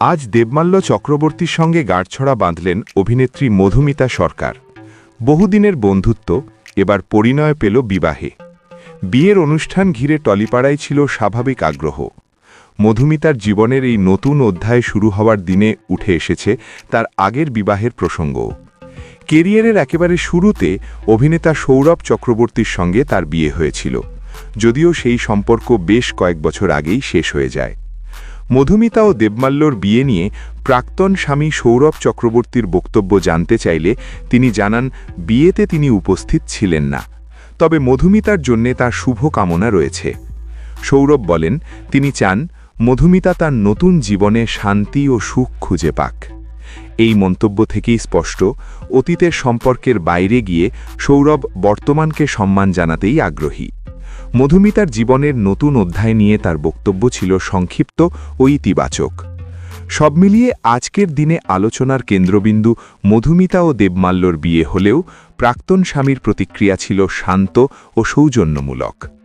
আজ দেবমাল্য চক্রবর্তীর সঙ্গে গাঁটছড়া বাঁধলেন অভিনেত্রী মধুমিতা সরকার। বহুদিনের বন্ধুত্ব, এবার পরিণয় পেল বিবাহে। বিয়ের অনুষ্ঠান ঘিরে টলিপাড়ায় ছিল স্বাভাবিক আগ্রহ। মধুমিতার জীবনের এই নতুন অধ্যায় শুরু হওয়ার দিনে উঠে এসেছে তার আগের বিবাহের প্রসঙ্গ। কেরিয়ারের একেবারে শুরুতে অভিনেতা সৌরভ চক্রবর্তীর সঙ্গে তার বিয়ে হয়েছিল, যদিও সেই সম্পর্ক বেশ কয়েক বছর আগেই শেষ হয়ে যায়। মধুমিতা ও দেবমাল্যর বিয়ে নিয়ে প্রাক্তন স্বামী সৌরভ চক্রবর্তীর বক্তব্য জানতে চাইলে তিনি জানান, বিয়েতে তিনি উপস্থিত ছিলেন না। তবে মধুমিতার জন্যে তার শুভ কামনা রয়েছে। সৌরভ বলেন, তিনি চান মধুমিতা তার নতুন জীবনে শান্তি ও সুখ খুঁজে পাক। এই মন্তব্য থেকেই স্পষ্ট, অতীতের সম্পর্কের বাইরে গিয়ে সৌরভ বর্তমানকে সম্মান জানাতেই আগ্রহী। মধুমিতার জীবনের নতুন অধ্যায় নিয়ে তার বক্তব্য ছিল সংক্ষিপ্ত ও ইতিবাচক। সব মিলিয়ে আজকের দিনে আলোচনার কেন্দ্রবিন্দু মধুমিতা ও দেবমাল্যর বিয়ে হলেও প্রাক্তন স্বামীর প্রতিক্রিয়া ছিল শান্ত ও সৌজন্যমূলক।